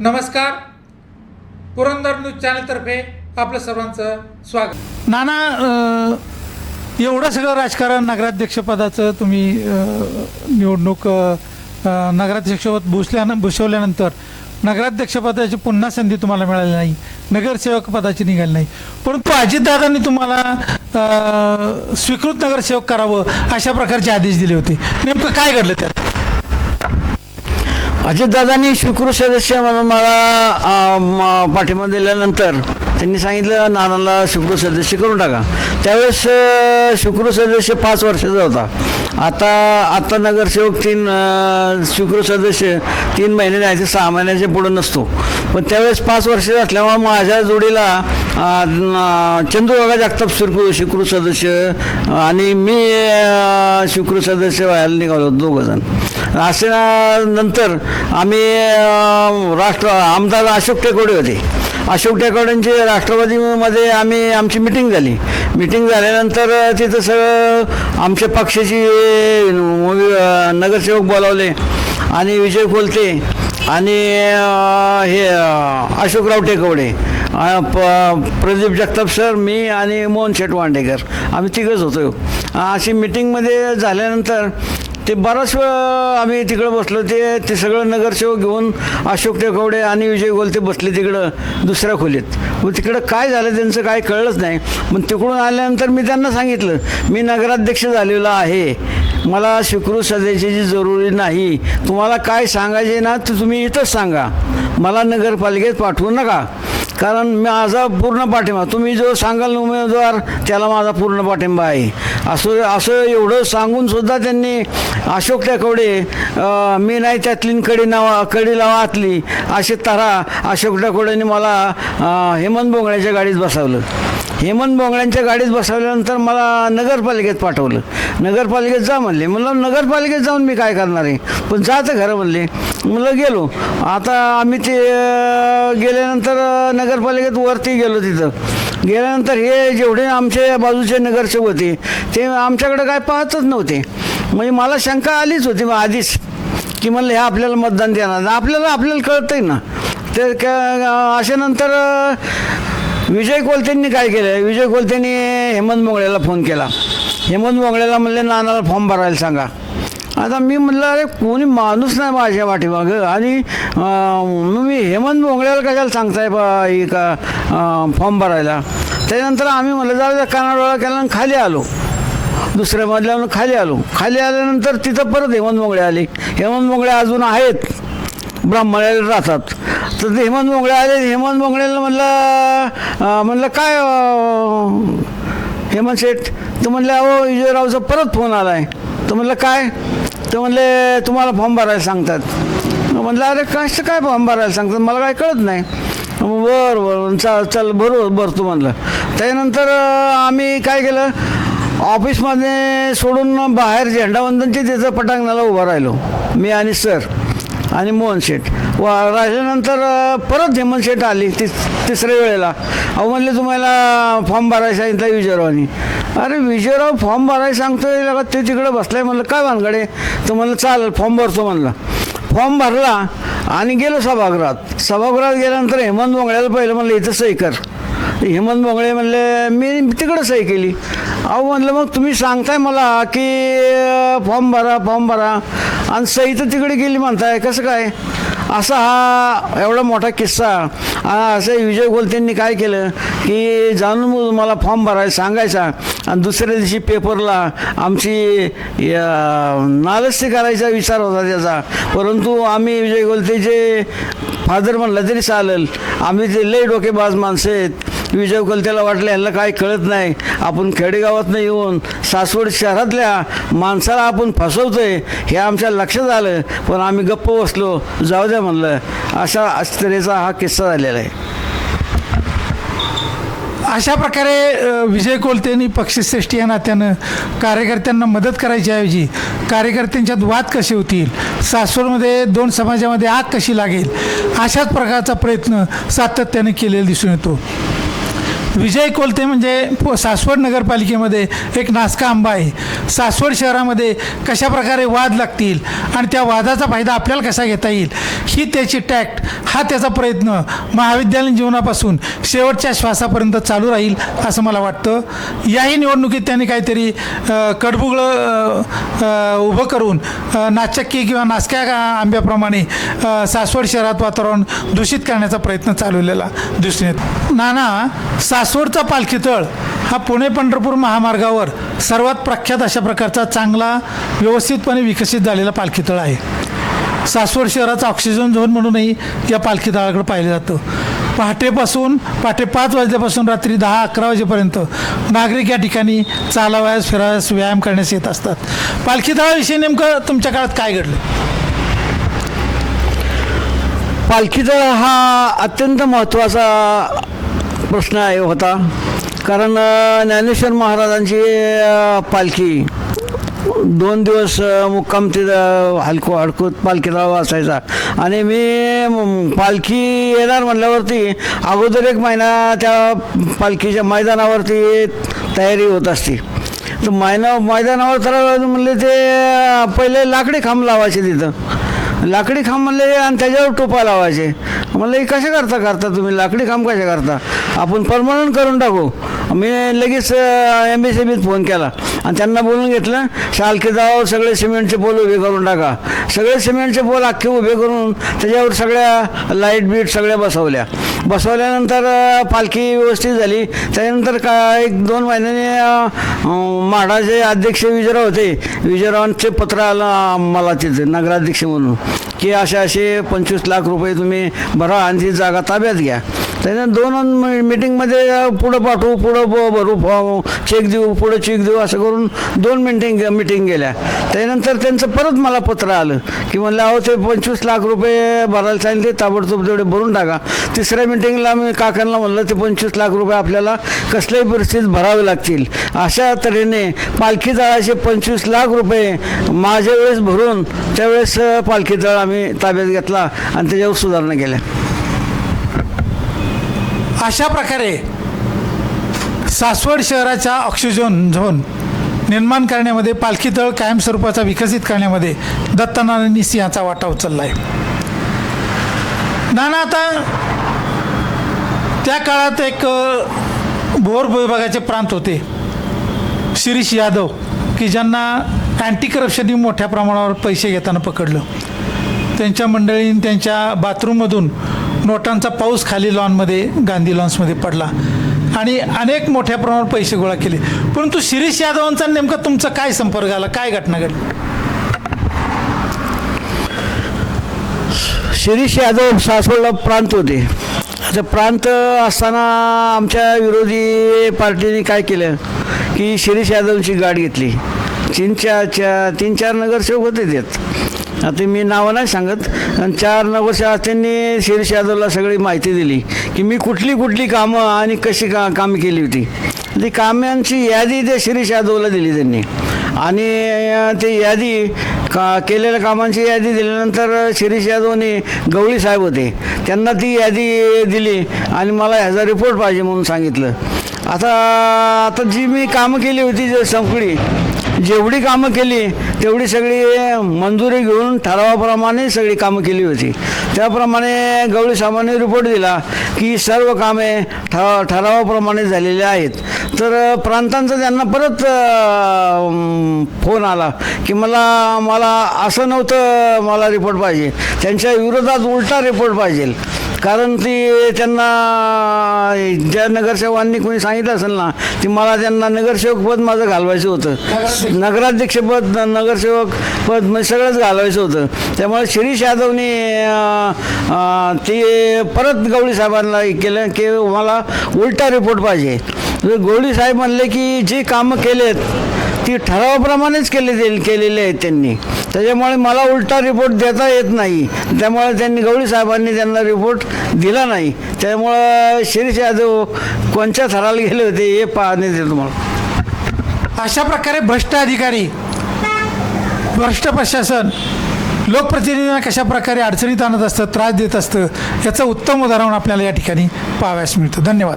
नमस्कार. पुरंदर न्यूज चॅनलतर्फे आपलं सर्वांचं स्वागत. नाना एवढं सगळं राजकारण नगराध्यक्षपदाचं तुम्ही निवडणूक नगराध्यक्षपद भूसल्यानं भूषवल्यानंतर नगराध्यक्षपदाची पुन्हा संधी तुम्हाला मिळाली नाही नगरसेवक पदाची निघाली नाही. परंतु अजितदादांनी तुम्हाला स्वीकृत नगरसेवक करावं अशा प्रकारचे आदेश दिले होते. नेमकं काय घडलं त्यात? अजितदादांनी स्वीकृत सदस्य म्हणून मला म, पाठिंबा दिल्यानंतर त्यांनी सांगितलं नानाला शुक्र सदस्य करून टाका. त्यावेळेस शुक्र सदस्य पाच वर्षाचा होता. आता आता नगरसेवक तीन शुक्र सदस्य तीन महिने नाही ते सहा महिन्याच्या पुढं नसतो. पण त्यावेळेस पाच वर्ष असल्यामुळे माझ्या जोडीला अ, जगताप स्वीकृत स्वीकृत सदस्य आणि मी शुक्र सदस्य व्हायला निघालो दोघंजण असे नंतर आम्ही राष्ट्र आमदार अशोक टेकोडे होते. अशोक टेकोडेंची राष्ट्रवादीमध्ये आम्ही आमची मिटिंग झाली. मिटिंग झाल्यानंतर तिथं सगळं आमच्या पक्षाची नगरसेवक बोलावले आणि विजय खोलते आणि हे अशोकराव टेकवडे प प्रदीप जगताप सर मी आणि मोहन शेठ वांडेकर आम्ही तिघंच होतो. अशी मिटिंगमध्ये झाल्यानंतर ते बराच वेळ आम्ही तिकडं बसलो ते ते सगळं नगरसेवक घेऊन अशोक टेकवडे आणि विजय गोलते बसले तिकडं दुसऱ्या खोलीत. मग तिकडं काय झालं त्यांचं काय कळलंच नाही. मग तिकडून आल्यानंतर मी त्यांना सांगितलं मी नगराध्यक्ष झालेलो आहे. मला स्वीकृत सदस्याची जरुरी नाही. तुम्हाला काय सांगायचे ना ते तुम्ही इथंच सांगा. मला नगरपालिकेत पाठवू नका. कारण माझा पूर्ण पाठिंबा तुम्ही जो सांगाल उमेदवार त्याला माझा पूर्ण पाठिंबा आहे. असं असं एवढं सांगूनसुद्धा त्यांनी अशोक टाकवडे मी नाही त्यातली कडी नावा कडी लावा आतली अशी तरा अशोक टेकवडेने मला हेमंत बोंगळ्याच्या गाडीत बसवलं. हेमंत बोंगळ्यांच्या गाडीत बसवल्यानंतर मला नगरपालिकेत पाठवलं. नगरपालिकेत जा म्हणले. म्हणलं नगरपालिकेत जाऊन मी काय करणार आहे? पण जातं घरं म्हणले. म्हणलं गेलो. आता आम्ही ते गेल्यानंतर नगरपालिकेत वरती गेलो तिथं. गेल्यानंतर हे जेवढे आमचे बाजूचे नगरसेवक होते ते आमच्याकडे काय पाहतच नव्हते. म्हणजे मला शंका आलीच होती मग आधीच. की म्हणलं हे आपल्याला मतदान देणार. आपल्याला आपल्याला कळतंय ना. ते क- अशा नंतर विजय कोलतेंनी काय केलं? विजय कोलतेंनी हेमंत मोंगळेला फोन केला. हेमंत मोंगळेला म्हणले नानाला फॉर्म भरायला सांगा. आता मी म्हटलं अरे कोणी माणूस नाही माझ्या पाठीमागं. आणि मग मी हेमंत मोंगळ्याला कशाला सांगताय बा ही का फॉर्म भरायला? त्यानंतर आम्ही म्हणलं जाऊ द्या कानाडोळा केला आणि खाली आलो. दुसऱ्या मधल्यानं खाली आलो. खाली आल्यानंतर तिथं परत हेमंत मोंगळे आले. हेमंत मोंगळे अजून आहेत. ब्राह्मणाला राहतात. तर ते हेमंत मोंगळे आले. हेमंत मोंगळेला म्हणलं म्हणलं काय हेमंत शेठ? तर म्हणलं अहो विजयरावचा परत फोन आला आहे तर म्हणलं काय? तर म्हणले तुम्हाला फॉर्म भरायला सांगतात. म्हणलं अरे कसं काय फॉर्म भरायला सांगतात? मला काय कळत नाही. बरं बरं चल चल बरोबर भरतो म्हणलं. त्यानंतर आम्ही काय केलं? ऑफिसमध्ये सोडून बाहेर झेंडावंदनची तिथं पटांगणाला उभा राहिलो मी आणि सर. आणि मोहन शेठ. वा राहिल्यानंतर परत हेमंत शेठ आली तिस तिसऱ्या वेळेला. अहो म्हणले तुम्हाला फॉर्म भरायला सांगितलं विजयरावानी. अरे विजयराव फॉर्म भरायला सांगतोय लगा ते तिकडे बसलाय म्हणलं काय भानगडे? तर म्हणलं चालेल फॉर्म भरतो म्हणलं. फॉर्म भरला आणि गेलो सभागृहात. सभागृहात गेल्यानंतर हेमंत मोंगळ्याला पहिलं म्हणलं इथं सही कर. हेमंत मोंगळे म्हणले मी तिकडं सही केली. अहो म्हणलं मग तुम्ही सांगताय मला की फॉर्म भरा फॉर्म भरा. आणि सही तर तिकडे गेली म्हणताय कसं काय? असा हा एवढा मोठा किस्सा. असे असं विजय गोलतेंनी काय केलं की जाणून मला फॉर्म भरायला सांगायचा. आणि दुसऱ्या दिवशी पेपरला आमची या, नालस्ती करायचा विचार होता त्याचा. परंतु आम्ही विजय गोलतेचे फादर म्हणलं तरी चालेल. आम्ही ते लई डोकेबाज माणसं आहेत. विजय कोलत्याला वाटलं ह्याला काय कळत नाही. आपण खेडेगावातनं येऊन सासवड शहरातल्या माणसाला आपण फसवतोय हे आमच्या लक्षात आलं. पण आम्ही गप्प बसलो जाऊ द्या म्हणलं. अशा तऱ्हेचा हा किस्सा झालेला आहे. अशा प्रकारे विजय कोलतेनी पक्षश्रेष्ठी या नात्यानं कार्यकर्त्यांना मदत करायच्याऐवजी कार्यकर्त्यांच्यात वाद कसे होतील सासवडमध्ये दोन समाजामध्ये आग कशी लागेल अशाच प्रकारचा प्रयत्न सातत्याने केलेला दिसून येतो. विजय कोलते म्हणजे सासवड नगरपालिकेमध्ये एक नासका आंबा आहे. सासवड शहरामध्ये कशा प्रकारे वाद लागतील आणि त्या वादाचा फायदा आपल्याला कसा घेता येईल ही त्याची टॅक्ट हा त्याचा प्रयत्न महाविद्यालयीन जीवनापासून शेवटच्या श्वासापर्यंत चालू राहील असं मला वाटतं. याही निवडणुकीत त्यांनी काहीतरी कडबुगळं उभं करून नाचक्की किंवा नासक्या आंब्याप्रमाणे सासवड शहरात वातावरण दूषित करण्याचा प्रयत्न चालवलेला दिसून येतो. नाना सासवडचा पालखीतळ हा पुणे पंढरपूर महामार्गावर सर्वात प्रख्यात अशा प्रकारचा चांगला व्यवस्थितपणे विकसित झालेला पालखीतळ आहे. सासवड शहराचा ऑक्सिजन झोन म्हणूनही या पालखी तळाकडे पाहिलं जातं. पहाटेपासून पहाटे पाच वाजल्यापासून रात्री दहा अकरा वाजेपर्यंत नागरिक या ठिकाणी चालावयास फिरावयास व्यायाम करण्यास येत असतात. पालखी तळाविषयी नेमकं तुमच्या काळात काय घडलं? पालखीचा हा अत्यंत महत्त्वाचा प्रश्न आहे होता. कारण ज्ञानेश्वर महाराजांची पालखी दोन दिवस मुक्काम तिथं हलको हडकूत पालखीला वाचायचा. आणि मी पालखी येणार म्हणल्यावरती अगोदर एक महिना त्या पालखीच्या मैदानावरती तयारी होत असते. तर मैना मैदानावर तर म्हणले ते पहिले लाकडी खांब लावायचे तिथं. लाकडी खांब म्हणले आणि त्याच्यावर टोपा लावायचे. म्हणलं हे कशा करता करता तुम्ही? लाकडी काम कशा करता? आपण परमनंट करून टाकू. मी लगेच एम बी सी बीत फोन केला. आणि त्यांना बोलून घेतलं सालखे जावं सगळे सिमेंटचे पोल उभे करून टाका. सगळे सिमेंटचे पोल अख्खे उभे करून त्याच्यावर सगळ्या लाइट बीट सगळ्या बसवल्या. बसवल्यानंतर पालखी व्यवस्थित झाली. त्याच्यानंतर का एक दोन महिन्याने माडाचे म्हाडाचे अध्यक्ष विजयराव होते. विजयरावांचे पत्र आलं मला तिथे नगराध्यक्ष म्हणून की असे असे पंचवीस लाख रुपये तुम्ही भरा आणि ती जागा ताब्यात घ्या. त्याच्यानं दोन मिटिंगमध्ये पुढं पाठवू पुढं भरू फॉर्म चेक देऊ पुढं चेक देऊ असं करून दोन मिटिंग मिटिंग गेल्या. त्यानंतर त्यांचं परत मला पत्र आलं की म्हणलं अहो ते पंचवीस लाख रुपये भरायला सांगितले ताबडतोब तेवढे भरून टाका. तिसऱ्या मिटिंगला मी काकांना म्हणलं ते पंचवीस लाख रुपये आपल्याला कसल्याही परिस्थितीत भरावे लागतील. अशा तऱ्हेने पालखी तळाचे पंचवीस लाख रुपये माझ्या वेळेस भरून त्यावेळेस पालखी तळ आम्ही ताब्यात घेतला आणि त्याच्यावर सुधारणा केल्या. अशा प्रकारे सासवड शहराच्या ऑक्सिजन झोन निर्माण करण्यामध्ये पालखी तळ कायमस्वरूपाचा विकसित करण्यामध्ये दत्तनारायण सिंहाचा वाटा उचलला आहे नाना आता त्या काळात एक भोर विभागाचे प्रांत होते. शिरीष यादव की ज्यांना अँटी करप्शननी मोठ्या प्रमाणावर पैसे घेताना पकडलं. त्यांच्या मंडळीने त्यांच्या बाथरूममधून नोटांचा पाऊस खाली लॉनमध्ये गांधी लॉन्समध्ये पडला. आणि अनेक मोठ्या प्रमाणात पैसे गोळा केले. परंतु शिरीष यादवांचा नेमका तुमचा काय संपर्क आला? काय घटना घडली? शिरीष यादव सासवडला प्रांत होते. आता प्रांत असताना आमच्या विरोधी पार्टीने काय केलं? की शिरीष यादवची गाठ घेतली. तीन चार तीन चार नगरसेवक होते त्यात. आता मी नावं नाही सांगत. आणि चार नगरसेवक त्यांनी शिरीष यादवला सगळी माहिती दिली की मी कुठली कुठली कामं आणि कशी का कामं केली होती. ती कामांची यादी त्या शिरीष यादवला दिली त्यांनी. आणि ती ते यादी का केलेल्या कामांची यादी दिल्यानंतर शिरीष यादवने गवळी साहेब होते. त्यांना ती यादी दिली आणि मला ह्याचा रिपोर्ट पाहिजे म्हणून सांगितलं. आता आता जी मी कामं केली होती जे संपली जेवढी कामं केली तेवढी सगळी मंजुरी घेऊन ठरावाप्रमाणे सगळी कामं केली होती. त्याप्रमाणे गवळी सामान्य रिपोर्ट दिला की सर्व कामे ठरा ठरावाप्रमाणे झालेली आहेत. तर प्रांतांचा त्यांना परत फोन आला की मला मला असं नव्हतं मला रिपोर्ट पाहिजे. त्यांच्या विरोधात उलटा रिपोर्ट पाहिजे. कारण ती त्यांना ज्या नगरसेवकांनी कोणी सांगितलं असेल ना ती मला त्यांना नगरसेवक पद माझं घालवायचं होतं. नगराध्यक्षपद नगरसेवक पद म्हणजे सगळंच घालवायचं होतं. त्यामुळे शिरीष यादवनी ते परत गवळी साहेबांना केलं की मला उलटा रिपोर्ट पाहिजे. गवळी साहेब म्हणले की जी कामं केलेत ती ठरावाप्रमाणेच केले केलेले आहेत त्यांनी. त्याच्यामुळे मला उलटा रिपोर्ट देता येत नाही. त्यामुळे त्यांनी गवळी साहेबांनी त्यांना रिपोर्ट दिला नाही. त्यामुळं शिरीष यादव कोणत्या थराला गेले होते हे पाहण्यात येते तुम्हाला. अशा प्रकारे भ्रष्ट अधिकारी भ्रष्ट प्रशासन लोकप्रतिनिधींना कशा प्रकारे अडचणीत आणत असतं त्रास देत असतं याचं उत्तम उदाहरण आपल्याला या ठिकाणी पाहाव्यास मिळतं. धन्यवाद.